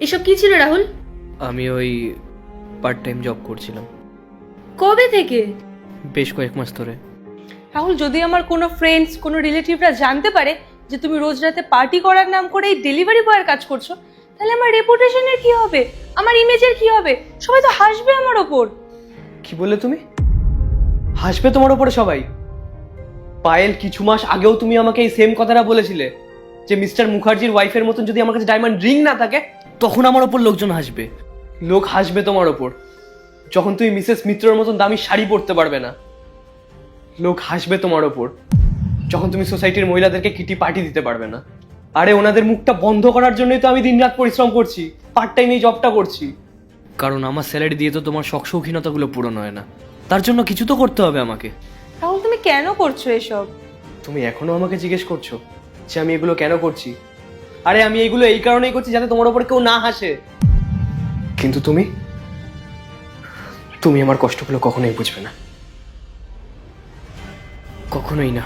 এসব কি ছিল রাহুল? আমি ওই পার্ট টাইম জব করছিলাম। কবে থেকে? বেশ কয়েক মাস ধরে। রাহুল যদি আমার কোনো ফ্রেন্ডস কোনো রিলেটিভরা জানতে পারে যে তুমি রোজ রাতে পার্টি করার নাম করে এই ডেলিভারি বয়ের কাজ করছ তাহলে আমার রেপুটেশনের কি হবে? আমার ইমেজের কি হবে? সবাই তো হাসবে আমার ওপর। কি বললে তুমি? হাসবে তোমার ওপরে সবাই। পায়েল কিছু মাস আগেও তুমি আমাকে এই সেম কথাটা বলেছিলে যে মিস্টার মুখার্জির ওয়াইফের মতন যদি আমার কাছে ডায়মন্ড রিং না থাকে তখন আমার ওপর লোকজন হাসবে। লোক হাসবে তোমার ওপর। যখন তুমি মিসেস মিত্রর মতন দামি শাড়ি পরতে পারবে না। লোক হাসবে তোমার ওপর। যখন তুমি সোসাইটির মহিলাদেরকে কিটি পার্টি দিতে পারবে না। আরে ওনাদের মুখটা বন্ধ করার জন্যই তো আমি দিনরাত পরিশ্রম করছি। পার্ট টাইম এই জবটা করছি। কারণ আমার স্যালারি দিয়ে তো তোমার শখ শৌখিনতাগুলো পূরণ হয় না। তার জন্য কিছু তো করতে হবে আমাকে। রাহুল তুমি কেন করছ এসব? তুমি এখনও আমাকে জিজ্ঞেস করছ যে আমি এগুলো কেন করছি? আরে আমি এইগুলো এই কারণেই করছি যাতে তোমার ওপর কেউ না হাসে। কিন্তু তুমি? তুমি আমার কষ্টগুলো কখনোই বুঝবে না। কখনোই না।